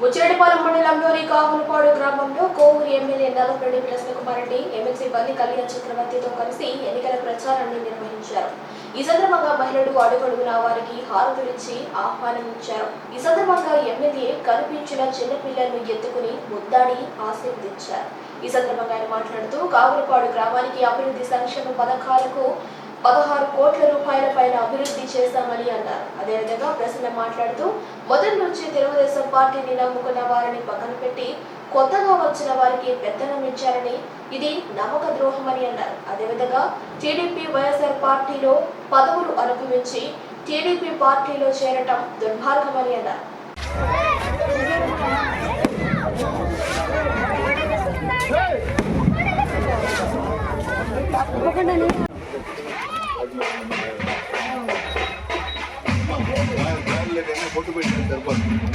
ముచ్చిరెడ్డిపాలెం మండలంలోని కావులపాడు గ్రామంలో Kovur MLA Nallapareddy Krishnakumar Reddy MLC Balli Kalyan చక్రవర్తితో కలిసి ఎన్నికల ప్రచారాన్ని నిర్వహించారు. ఈ సందర్భంగా మహిళలు అడుగడుగున వారికి హారతులిచ్చి ఆహ్వానం ఇచ్చారు ఈ సందర్భంగా ఎమ్మెల్యే కనిపించిన చిన్నపిల్లలను ఎత్తుకుని ముద్దాడి ఆశీర్వదించారు. ఈ సందర్భంగా ఆయన మాట్లాడుతూ కావులపాడు గ్రామానికి అభివృద్ధి సంక్షేమ పథకాలకు పదహారు కోట్ల రూపాయల పైన అభివృద్ధి చేశామని అన్నారు. అదేవిధంగా ప్రసన్న మాట్లాడుతూ మొదటి నుంచి తెలుగుదేశం పార్టీని నమ్ముకున్న వారిని పక్కన పెట్టి కొత్తగా వచ్చిన వారికి పెత్తనం ఇచ్చారని ఇది నమ్మక ద్రోహమని అన్నారు. అదేవిధంగా టీడీపీ వైఎస్ఆర్ పార్టీలో పదవులు అనుభవించి టీడీపీ పార్టీలో చేరటం దుర్మార్గమని అన్నారు. ఫోటో పెట్టి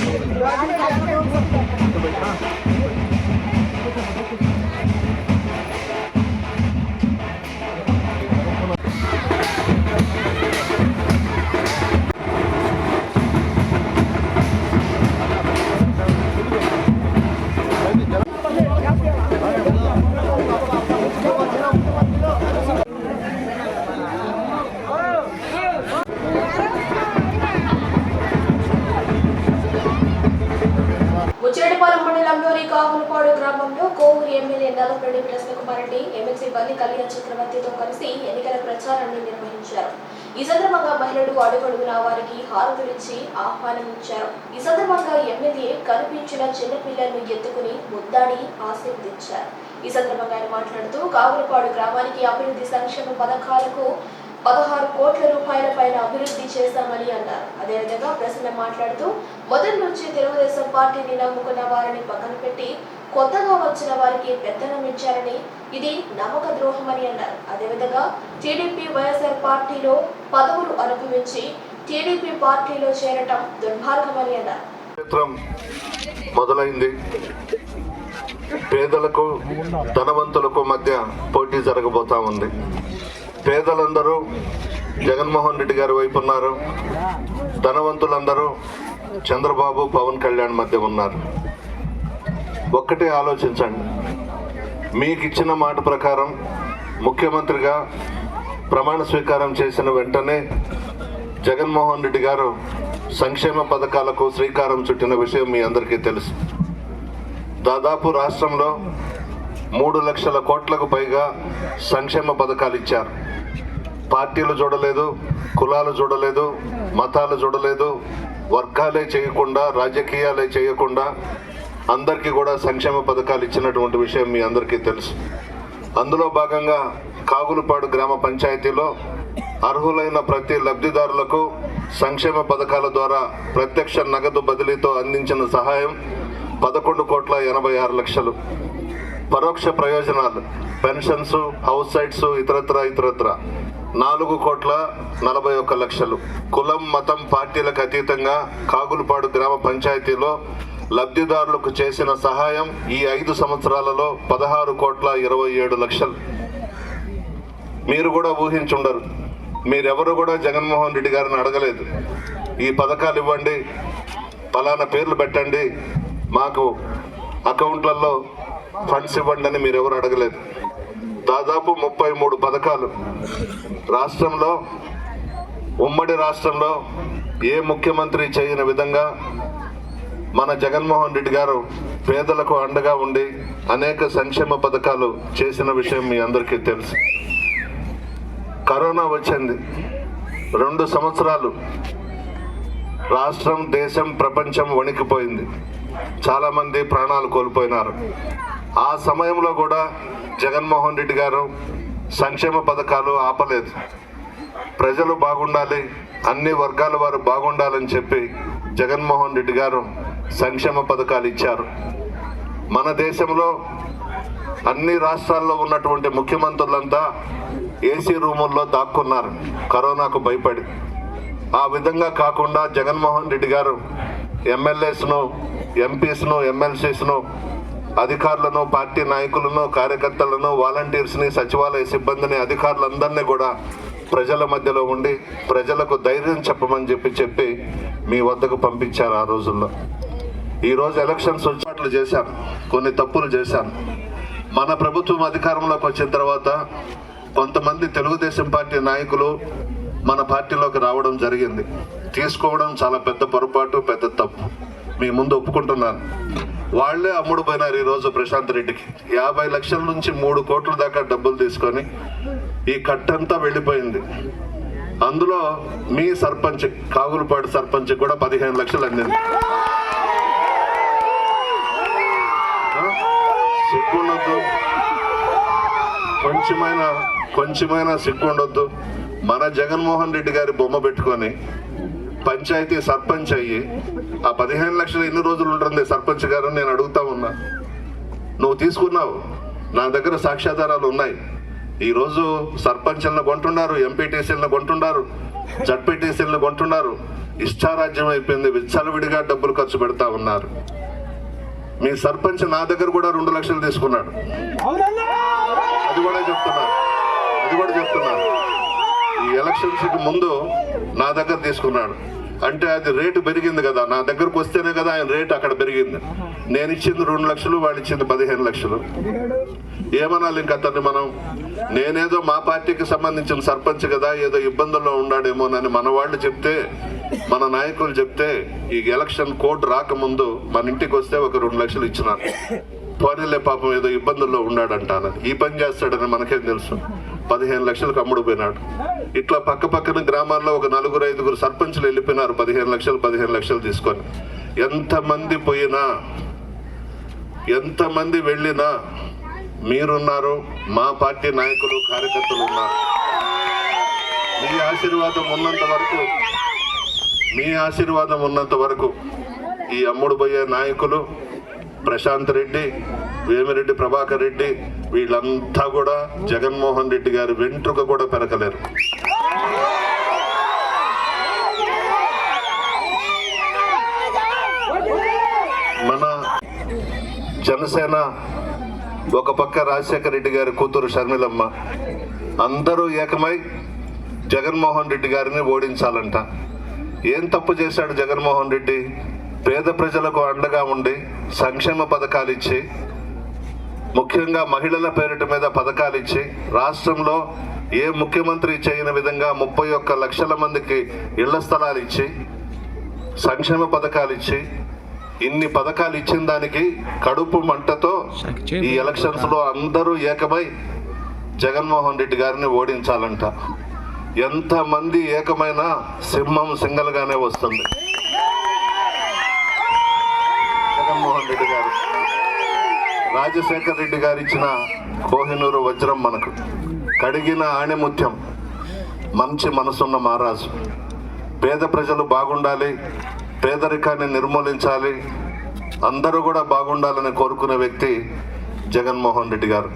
మంది కళ్యాణ్ చక్రవర్తితో కలిసి ఎన్నికల ప్రచారాన్ని నిర్వహించారు. ఈ సందర్భంగా మహిళలు అడుగడుగున వారికి హారతులిచ్చి ఆహ్వానం ఇచ్చారు ఈ సందర్భంగా ఎమ్మెల్యే కనిపించిన చిన్నపిల్లలను ఎత్తుకుని ముద్దాడి ఆశీర్వదించారు ఈ సందర్భంగా ఆయన మాట్లాడుతూ కావులపాడు గ్రామానికి అభివృద్ధి సంక్షేమ పథకాలకు పదహారు కోట్ల రూపాయల పైన అభివృద్ధి చేశామని అన్నారు. అదేవిధంగా ప్రసన్న మాట్లాడుతూ మొదటి నుంచి తెలుగుదేశం పార్టీని నమ్ముకున్న వారిని పక్కన పెట్టి కొత్తగా వచ్చిన వారికి పెత్తనం ఇచ్చారని ఇది నమ్మక ద్రోహమని అన్నారు. అదేవిధంగా టీడీపీ వైఎస్ఆర్ పార్టీలో పదవులు అనుభవించి టీడీపీ పార్టీలో చేరటం దుర్మార్గమని అన్నారు. మొదలైంది. పేదలకు ధనవంతులకు మధ్య పోటీ జరగబోతా ఉంది. పేదలందరూ జగన్మోహన్ రెడ్డి గారి వైపు ఉన్నారు. ధనవంతులందరూ చంద్రబాబు పవన్ కళ్యాణ్ మధ్య ఉన్నారు. ఒక్కటే ఆలోచించండి. మీకు ఇచ్చిన మాట ప్రకారం ముఖ్యమంత్రిగా ప్రమాణ స్వీకారం చేసిన వెంటనే జగన్మోహన్ రెడ్డి గారు సంక్షేమ పథకాలకు శ్రీకారం చుట్టిన విషయం మీ అందరికీ తెలుసు. దాదాపు రాష్ట్రంలో మూడు లక్షల కోట్లకు పైగా సంక్షేమ పథకాలు ఇచ్చారు. పార్టీలు చూడలేదు కులాలు చూడలేదు మతాలు చూడలేదు వర్గాలే చేయకుండా రాజకీయాలే చేయకుండా అందరికీ కూడా సంక్షేమ పథకాలు ఇచ్చినటువంటి విషయం మీ అందరికీ తెలుసు. అందులో భాగంగా కాగులపాడు గ్రామ పంచాయతీలో అర్హులైన ప్రతి లబ్ధిదారులకు సంక్షేమ పథకాల ద్వారా ప్రత్యక్ష నగదు బదిలీతో అందించిన సహాయం పదకొండు కోట్ల ఎనభై ఆరు లక్షలు. పరోక్ష ప్రయోజనాలు పెన్షన్స్ హౌస్ సైట్స్ ఇతరత్ర ఇతరత్ర నాలుగు కోట్ల నలభై ఒక్క లక్షలు. కులం మతం పార్టీలకు అతీతంగా కాగులపాడు గ్రామ పంచాయతీలో లబ్ధిదారులకు చేసిన సహాయం ఈ ఐదు సంవత్సరాలలో పదహారు కోట్ల ఇరవై ఏడు లక్షలు. మీరు కూడా ఊహించుండరు. మీరెవరు కూడా జగన్మోహన్ రెడ్డి గారిని అడగలేదు. ఈ పథకాలు ఇవ్వండి ఫలానా పేర్లు పెట్టండి మాకు అకౌంట్లలో ఫండ్స్ ఇవ్వండి అని మీరు ఎవరు అడగలేదు. దాదాపు ముప్పై మూడు పథకాలు. రాష్ట్రంలో ఉమ్మడి రాష్ట్రంలో ఏ ముఖ్యమంత్రి చేయని విధంగా మన జగన్మోహన్ రెడ్డి గారు పేదలకు అండగా ఉండి అనేక సంక్షేమ పథకాలు చేసిన విషయం మీ అందరికీ తెలుసు. కరోనా వచ్చింది. రెండు సంవత్సరాలు రాష్ట్రం దేశం ప్రపంచం వణికిపోయింది. చాలామంది ప్రాణాలు కోల్పోయినారు. ఆ సమయంలో కూడా జగన్మోహన్ రెడ్డి గారు సంక్షేమ పథకాలు ఆపలేదు. ప్రజలు బాగుండాలి అన్ని వర్గాల వారు బాగుండాలని చెప్పి జగన్మోహన్ రెడ్డి గారు సంక్షేమ పథకాలు ఇచ్చారు. మన దేశంలో అన్ని రాష్ట్రాల్లో ఉన్నటువంటి ముఖ్యమంత్రులంతా ఏసీ రూముల్లో దాక్కున్నారు. కరోనాకు భయపడి. ఆ విధంగా కాకుండా జగన్మోహన్ రెడ్డి గారు ఎమ్మెల్యేస్ను ఎంపీస్ను ఎమ్మెల్సీస్ను అధికారులను పార్టీ నాయకులను కార్యకర్తలను వాలంటీర్స్ని సచివాలయ సిబ్బందిని అధికారులందరినీ కూడా ప్రజల మధ్యలో ఉండి ప్రజలకు ధైర్యం చెప్పమని చెప్పి చెప్పి మీ వద్దకు పంపించారు ఆ రోజుల్లో. ఈరోజు ఎలక్షన్స్ వచ్చినట్లు చేశాను కొన్ని తప్పులు చేశాను మన ప్రభుత్వం అధికారంలోకి వచ్చిన తర్వాత కొంతమంది తెలుగుదేశం పార్టీ నాయకులు మన పార్టీలోకి రావడం జరిగింది. తీసుకోవడం చాలా పెద్ద పొరపాటు పెద్ద తప్పు. మీ ముందు ఒప్పుకుంటున్నాను. వాళ్ళే అమ్ముడు పోయినారు ఈరోజు ప్రశాంత్ రెడ్డికి. యాభై లక్షల నుంచి మూడు కోట్ల దాకా డబ్బులు తీసుకొని ఈ కట్టంతా వెళ్ళిపోయింది. అందులో మీ సర్పంచ్ కాగులపాడు సర్పంచ్ కూడా పదిహేను లక్షలు అందింది. సిగ్గుండొద్దు. కొంచెమైన కొంచెమైన సిగ్గుండొద్దు. మన జగన్మోహన్ రెడ్డి గారి బొమ్మ పెట్టుకొని పంచాయతీ సర్పంచ్ అయ్యి ఆ పదిహేను లక్షలు ఎన్ని రోజులు ఉంటుంది సర్పంచ్ గారు నేను అడుగుతా ఉన్నా. నువ్వు తీసుకున్నావు. నా దగ్గర సాక్ష్యాధారాలు ఉన్నాయి. ఈరోజు సర్పంచ్లను కొంటున్నారు ఎంపీటీసీలను కొంటున్నారు జడ్పీటీసీలను కొంటున్నారు. ఇష్టారాజ్యం అయిపోయింది విచ్చలవిడిగా డబ్బులు ఖర్చు పెడతా ఉన్నారు. మీ సర్పంచ్ నా దగ్గర కూడా రెండు లక్షలు తీసుకున్నాడు. అది కూడా చెప్తున్నాను అది కూడా చెప్తున్నాను ఈ ఎలక్షన్స్కి ముందు నా దగ్గర తీసుకున్నాడు. అంటే అది రేటు పెరిగింది కదా నా దగ్గరకు వస్తేనే కదా ఆయన రేటు అక్కడ పెరిగింది. నేను ఇచ్చింది రెండు లక్షలు వాడు ఇచ్చింది పదిహేను లక్షలు. ఏమనాలి ఇంక అతన్ని మనం? నేనేదో మా పార్టీకి సంబంధించిన సర్పంచ్ కదా ఏదో ఇబ్బందుల్లో ఉన్నాడేమోనని మన వాళ్ళు చెప్తే మన నాయకులు చెప్తే ఈ ఎలక్షన్ కోడ్ రాకముందు మన ఇంటికి వస్తే ఒక రెండు లక్షలు ఇచ్చినారు పోనీలే పాపం ఏదో ఇబ్బందుల్లో ఉన్నాడంటాను. ఈ పని చేస్తాడని మనకేం తెలుసు? పదిహేను లక్షలకు అమ్ముడు పోయినాడు ఇట్లా పక్క పక్కన గ్రామాల్లో ఒక నలుగురు ఐదుగురు సర్పంచ్లు వెళ్ళిపోయినారు పదిహేను లక్షలు పదిహేను లక్షలు తీసుకొని. ఎంతమంది పోయినా ఎంతమంది వెళ్ళినా మీరున్నారు మా పార్టీ నాయకులు కార్యకర్తలు ఉన్నారు. మీ ఆశీర్వాదం ఉన్నంత వరకు మీ ఆశీర్వాదం ఉన్నంత వరకు ఈ అమ్ముడు పోయే నాయకులు ప్రశాంత్ రెడ్డి వేమిరెడ్డి ప్రభాకర్ రెడ్డి వీళ్ళంతా కూడా జగన్మోహన్ రెడ్డి గారి వెంట్రుక కూడా పెరకలేరు మన జనసేన ఒక పక్క రాజశేఖర రెడ్డి గారి కూతురు షర్మిలమ్మ అందరూ ఏకమై జగన్మోహన్ రెడ్డి గారిని ఓడించాలంట. ఏం తప్పు చేశాడు జగన్మోహన్ రెడ్డి? పేద ప్రజలకు అండగా ఉండి సంక్షేమ పథకాలు ఇచ్చి ముఖ్యంగా మహిళల పేరిట మీద పథకాలు ఇచ్చి రాష్ట్రంలో ఏ ముఖ్యమంత్రి చేయని విధంగా ముప్పై ఒక్క లక్షల మందికి ఇళ్ళ స్థలాలు ఇచ్చి సంక్షేమ పథకాలు ఇచ్చి ఇన్ని పథకాలు ఇచ్చిన దానికి కడుపు మంటతో ఈ ఎలక్షన్స్లో అందరూ ఏకమై జగన్మోహన్ రెడ్డి గారిని ఓడించాలంట. ఎంత మంది ఏకమైన సింహం సింగల్ గానే వస్తుంది? జగన్మోహన్ రెడ్డి గారు. రాజశేఖర్ రెడ్డి గారు ఇచ్చిన కోహినూరు వజ్రం మనకు. కడిగిన ఆణిముత్యం. మంచి మనసున్న మహారాజు. పేద ప్రజలు బాగుండాలి పేదరికాన్ని నిర్మూలించాలి. అందరూ కూడా బాగుండాలని కోరుకునే వ్యక్తి జగన్మోహన్ రెడ్డి గారు.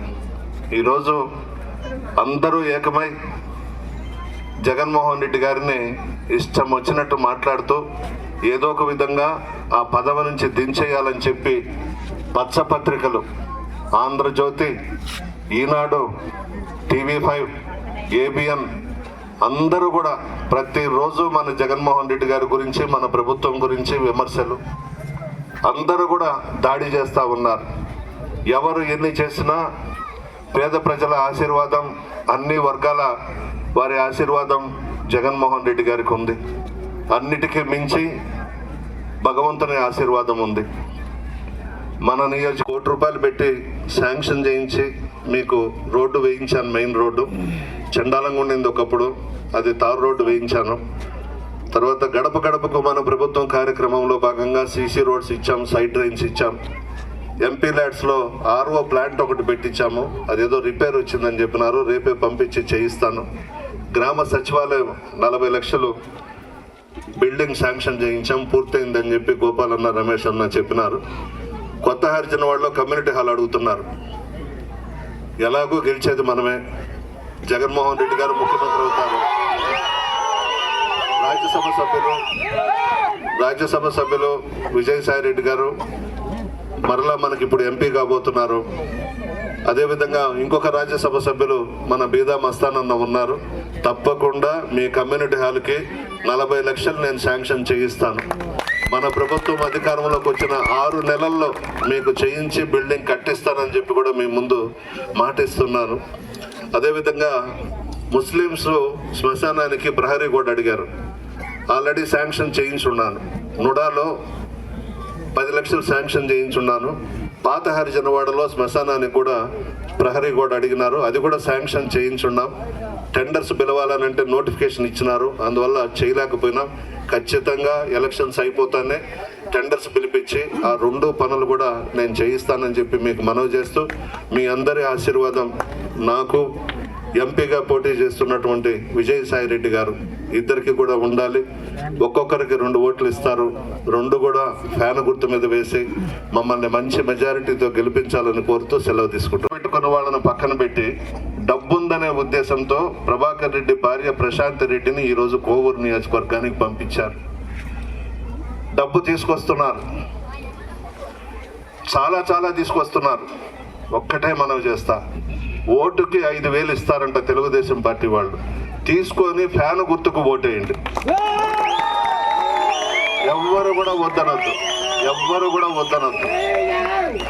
ఈరోజు అందరూ ఏకమై జగన్మోహన్ రెడ్డి గారిని ఇష్టం వచ్చినట్టు మాట్లాడుతూ ఏదో ఒక విధంగా ఆ పదవి నుంచి దించేయాలని చెప్పి పచ్చపత్రికలు Andhrajyothi Eenadu TV five ABN అందరూ కూడా ప్రతిరోజు మన జగన్మోహన్ రెడ్డి గారి గురించి మన ప్రభుత్వం గురించి విమర్శలు. అందరూ కూడా దాడి చేస్తూ ఉన్నారు. ఎవరు ఎన్ని చేసినా పేద ప్రజల ఆశీర్వాదం అన్ని వర్గాల వారి ఆశీర్వాదం జగన్మోహన్ రెడ్డి గారికి ఉంది. అన్నిటికీ మించి భగవంతుని ఆశీర్వాదం ఉంది. మన నియోజక కోటి రూపాయలు పెట్టి శాంక్షన్ చేయించి మీకు రోడ్డు వేయించాను మెయిన్ రోడ్డు. చండాలంగా ఉండింది ఒకప్పుడు. అది తారు రోడ్డు వేయించాను. తర్వాత గడప గడపకు మన ప్రభుత్వం కార్యక్రమంలో భాగంగా సీసీ రోడ్స్ ఇచ్చాం సైడ్ డ్రైన్స్ ఇచ్చాం. ఎంపీ ల్యాడ్స్లో ఆర్ఓ ప్లాంట్ ఒకటి పెట్టించాము. అదేదో రిపేర్ వచ్చిందని చెప్పినారు. రేపే పంపించి చేయిస్తాను. గ్రామ సచివాలయం నలభై లక్షలు బిల్డింగ్ శాంక్షన్ చేయించాం పూర్తయిందని చెప్పి గోపాలన్న రమేష్ అన్న చెప్పినారు. కొత్త హరిజన వాళ్ళు కమ్యూనిటీ హాల్ అడుగుతున్నారు. ఎలాగో గెలిచేది మనమే. జగన్మోహన్ రెడ్డి గారు ముఖ్యమంత్రి అవుతారు. రాజ్యసభ సభ్యులు రాజ్యసభ సభ్యులు విజయసాయి రెడ్డి గారు మరలా మనకి ఇప్పుడు ఎంపీ కాబోతున్నారు. అదేవిధంగా ఇంకొక రాజ్యసభ సభ్యులు మన బీదా మస్తానన్న ఉన్నారు. తప్పకుండా మీ కమ్యూనిటీ హాల్కి నలభై లక్షలు నేను శాంక్షన్ చేయిస్తాను. మన ప్రభుత్వం అధికారంలోకి వచ్చిన ఆరు నెలల్లో మీకు చేయించి బిల్డింగ్ కట్టిస్తానని చెప్పి కూడా మీ ముందు మాటిస్తున్నాను. అదేవిధంగా ముస్లిమ్స్ శ్మశానానికి ప్రహరీ కూడా అడిగారు. Already sanction చేయించున్నాను. నుడాలో పది లక్షలు శాంక్షన్ చేయించున్నాను. పాత హరిజనవాడలో శ్మశానానికి కూడా ప్రహరీ కూడా అడిగినారు. అది కూడా శాంక్షన్ చేయించున్నాం. టెండర్స్ పిలవాలనంటే నోటిఫికేషన్ ఇచ్చినారు. అందువల్ల చేయలేకపోయినా ఖచ్చితంగా ఎలక్షన్స్ అయిపోతానే టెండర్స్ పిలిపించి ఆ రెండు పనులు కూడా నేను చేయిస్తానని చెప్పి మీకు మనవి చేస్తూ మీ అందరి ఆశీర్వాదం నాకు ఎంపీగా పోటీ చేస్తున్నటువంటి విజయసాయి రెడ్డి గారు ఇద్దరికి కూడా ఉండాలి. ఒక్కొక్కరికి రెండు ఓట్లు ఇస్తారు. రెండు కూడా ఫ్యాన్ గుర్తు మీద వేసి మమ్మల్ని మంచి మెజారిటీతో గెలిపించాలని కోరుతూ సెలవు తీసుకుంటాం పెట్టుకున్న వాళ్ళని పక్కన పెట్టి ఉద్దేశంతో ప్రభాకర్ రెడ్డి భార్య ప్రశాంత్ రెడ్డిని ఈరోజు కోవూరు నియోజకవర్గానికి పంపించారు. డబ్బు తీసుకొస్తున్నారు. చాలా చాలా తీసుకొస్తున్నారు. ఒక్కటే మనవి చేస్తా. ఓటుకి ఐదు వేలు ఇస్తారంట తెలుగుదేశం పార్టీ వాళ్ళు. తీసుకొని ఫ్యాన్ గుర్తుకు ఓటేయండి. ఎవ్వరు కూడా వద్దనొద్దు. ఎవ్వరు కూడా వద్దనొద్దు.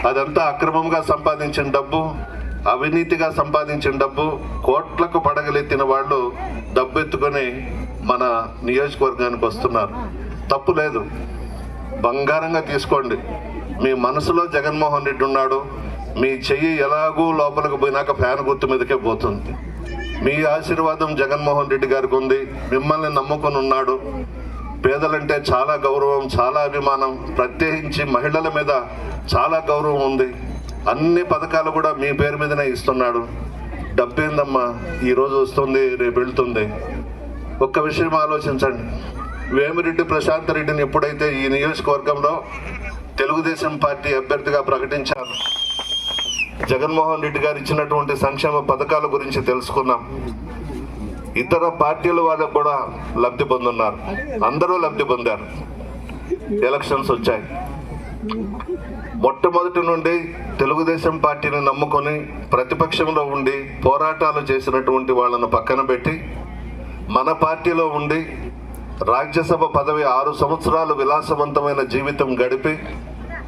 అదంతా అక్రమంగా సంపాదించిన డబ్బు. అవినీతిగా సంపాదించిన డబ్బు కోట్లకు పడగలెత్తిన వాళ్ళు డబ్బు ఎత్తుకొని మన నియోజకవర్గానికి వస్తున్నారు. తప్పు లేదు. బంగారంగా తీసుకోండి. మీ మనసులో జగన్మోహన్ రెడ్డి ఉన్నాడు. మీ చెయ్యి ఎలాగూ లోపలికి పోయినాక ఫ్యాన్ గుర్తు మీదకే పోతుంది. మీ ఆశీర్వాదం జగన్మోహన్ రెడ్డి గారికి ఉంది. మిమ్మల్ని నమ్ముకొని ఉన్నాడు. పేదలంటే చాలా గౌరవం చాలా అభిమానం. ప్రత్యేకించి మహిళల మీద చాలా గౌరవం ఉంది. అన్ని పథకాలు కూడా మీ పేరు మీదనే ఇస్తున్నాడు. డబ్బేందమ్మా ఈరోజు వస్తుంది రేపు వెళ్తుంది. ఒక్క విషయం ఆలోచించండి. వేమిరెడ్డి ప్రశాంత్ రెడ్డిని ఎప్పుడైతే ఈ నియోజకవర్గంలో తెలుగుదేశం పార్టీ అభ్యర్థిగా ప్రకటించారు జగన్మోహన్ రెడ్డి గారు ఇచ్చినటువంటి సంక్షేమ పథకాల గురించి తెలుసుకున్నాం ఇతర పార్టీల వాళ్ళకు కూడా లబ్ధి పొందున్నారు. అందరూ లబ్ధి పొందారు. ఎలక్షన్స్ వచ్చాయి. మొట్టమొదటి నుండి తెలుగుదేశం పార్టీని నమ్ముకొని ప్రతిపక్షంలో ఉండి పోరాటాలు చేసినటువంటి వాళ్ళను పక్కన పెట్టి మన పార్టీలో ఉండి రాజ్యసభ పదవి ఆరు సంవత్సరాలు విలాసవంతమైన జీవితం గడిపి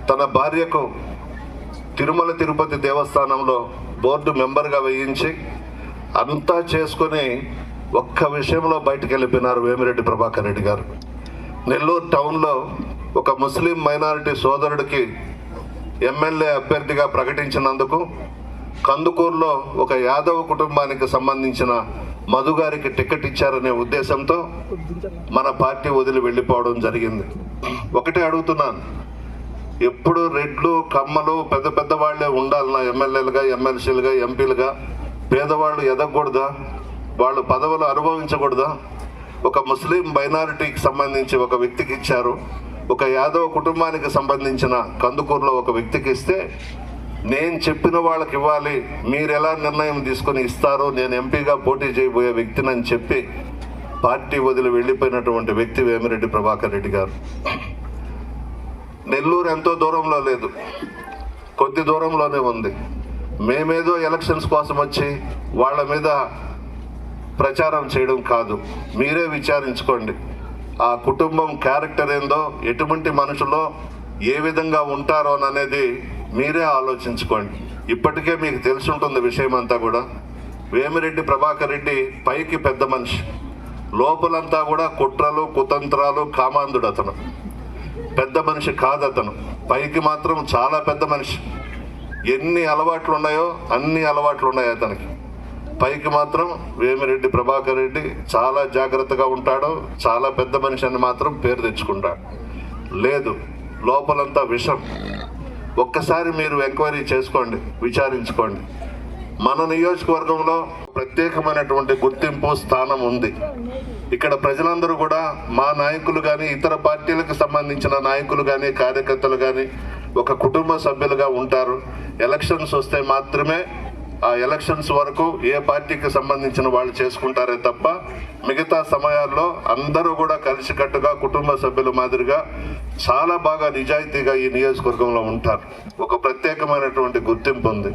తన భార్యకు తిరుమల తిరుపతి దేవస్థానంలో బోర్డు మెంబర్గా వేయించి అంతా చేసుకొని ఒక్క విషయంలో బయటకు వెళ్ళిపోయినారు వేమిరెడ్డి ప్రభాకర్ రెడ్డి గారు. నెల్లూరు టౌన్లో ఒక ముస్లిం మైనారిటీ సోదరుడికి ఎమ్మెల్యే అభ్యర్థిగా ప్రకటించినందుకు కందుకూరులో ఒక యాదవ కుటుంబానికి సంబంధించిన మధు గారికి టికెట్ ఇచ్చారనే ఉద్దేశంతో మన పార్టీ వదిలి వెళ్ళిపోవడం జరిగింది. ఒకటే అడుగుతున్నాను. ఎప్పుడు రెడ్లు కమ్మలు పెద్ద పెద్ద వాళ్ళే ఉండాలి నా ఎమ్మెల్యేలుగా ఎమ్మెల్సీలుగా ఎంపీలుగా పేదవాళ్ళు ఎదగకూడదా? వాళ్ళు పదవులు అనుభవించకూడదా? ఒక ముస్లిం మైనారిటీకి సంబంధించి ఒక వ్యక్తికి ఇచ్చారు. ఒక యాదవ కుటుంబానికి సంబంధించిన కందుకూరులో ఒక వ్యక్తికి ఇస్తే నేను చెప్పిన వాళ్ళకి ఇవ్వాలి మీరు ఎలా నిర్ణయం తీసుకొని ఇస్తారో నేను ఎంపీగా పోటీ చేయబోయే వ్యక్తిని అని చెప్పి పార్టీ వదిలి వెళ్ళిపోయినటువంటి వ్యక్తి వేమిరెడ్డి ప్రభాకర్ రెడ్డి గారు. నెల్లూరు ఎంతో దూరంలో లేదు. కొద్ది దూరంలోనే ఉంది. మేమేదో ఎలక్షన్స్ కోసం వచ్చి వాళ్ళ మీద ప్రచారం చేయడం కాదు. మీరే విచారించుకోండి. ఆ కుటుంబం క్యారెక్టర్ ఏందో ఎటువంటి మనుషులో ఏ విధంగా ఉంటారో అనేది మీరే ఆలోచించుకోండి. ఇప్పటికే మీకు తెలిసి ఉంటుంది విషయం అంతా కూడా. వేమిరెడ్డి ప్రభాకర్ రెడ్డి పైకి పెద్ద మనిషి. లోపలంతా కూడా కుట్రలు కుతంత్రాలు కామాంధుడు అతను. పెద్ద మనిషి కాదు అతను. పైకి మాత్రం చాలా పెద్ద మనిషి. ఎన్ని అలవాట్లు ఉన్నాయో అన్ని అలవాట్లు ఉన్నాయి అతనికి. పైకి మాత్రం వేమిరెడ్డి ప్రభాకర్ రెడ్డి చాలా జాగ్రత్తగా ఉంటాడు. చాలా పెద్ద మనిషి అని మాత్రం పేరు తెచ్చుకుంటాడు. లేదు లోపలంతా విషం. ఒక్కసారి మీరు ఎంక్వైరీ చేసుకోండి విచారించుకోండి. మన నియోజకవర్గంలో ప్రత్యేకమైనటువంటి గుర్తింపు స్థానం ఉంది. ఇక్కడ ప్రజలందరూ కూడా మా నాయకులు కానీ ఇతర పార్టీలకు సంబంధించిన నాయకులు కానీ కార్యకర్తలు కానీ ఒక కుటుంబ సభ్యులుగా ఉంటారు. ఎలక్షన్స్ వస్తే మాత్రమే ఆ ఎలక్షన్స్ వరకు ఏ పార్టీకి సంబంధించిన వాళ్ళు చేసుకుంటారే తప్ప మిగతా సమయాల్లో అందరూ కూడా కలిసికట్టుగా కుటుంబ సభ్యుల మాదిరిగా చాలా బాగా నిజాయితీగా ఈ నియోజకవర్గంలో ఉంటారు. ఒక ప్రత్యేకమైనటువంటి గుర్తింపు ఉంది.